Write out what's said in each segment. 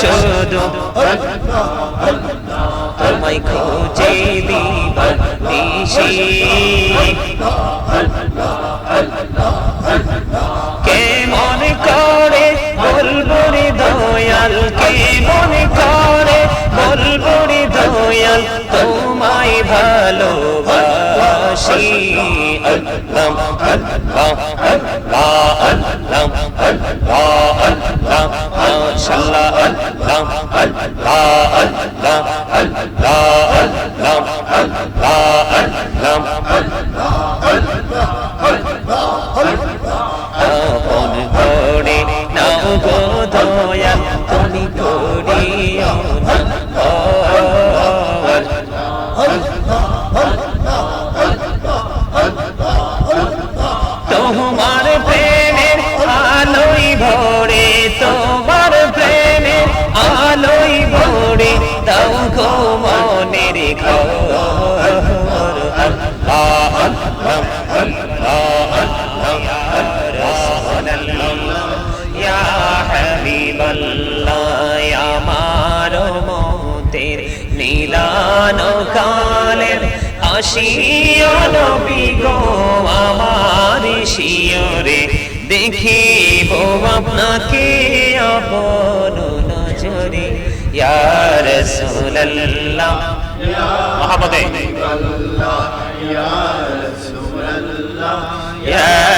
শুধু। তোমায় খুঁজে দিবা দিশি। কে মনে করে বলব রে দয়াল? কে মনে করে বলব রে দয়াল? তোমায় ভালোবাসি আল্লাহ আল্লাহ আল্লাহ আল্লাহ আল্লাহ আল্লাহ মাশাআল্লাহ আল্লাহ আল্লাহ আল্লাহ আল্লাহ আল্লাহ আল্লাহ দয়াল তুমি হাবিবাল্লাহ আমার মতের নীলানো কালের আসিও নবী গো আমার শিয়রে দেখিব আপনাকে আপন নজরে। ইয়া রাসূলুল্লাহ। মহাপদে। ইয়া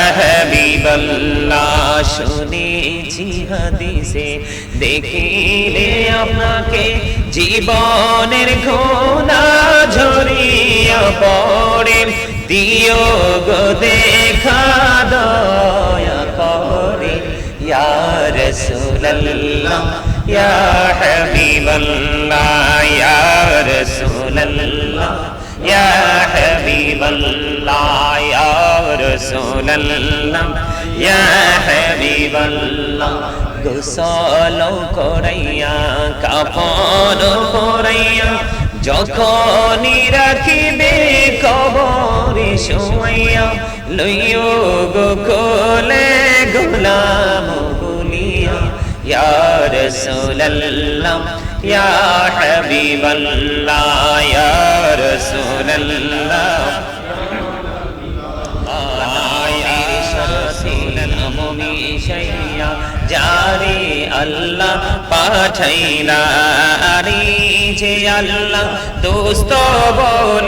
হাবিবাল্লাহ, শুনেছি হাদিসে। দেখিলে আপনাকে জীবনের ঘোনা ঝরিয়া পড়ে। দিও গো দেখা দয়া করে। ইয়া রাসূলুল্লাহ, ইয়া হাবিবাল্লাহ, ইয়া রাসূলুল্লাহ, ইয়া হাবিবাল্লাহ। রাসূলুল্লাহ, ইয়া হাবিবাল্লাহ গোসল করাইয়া কাফন করাইয়া যখনই রাখিবে কবরে শোয়াইয়া, লইও গো কোলে গোলাম বলিয়া, ইয়া রাসূলুল্লাহ, ইয়া হাবিবাল্লাহ, ইয়া রাসূলুল্লাহ। যারে আল্লাহ পাঠাইলা আরে যে আল্লাহ দোস্ত বলে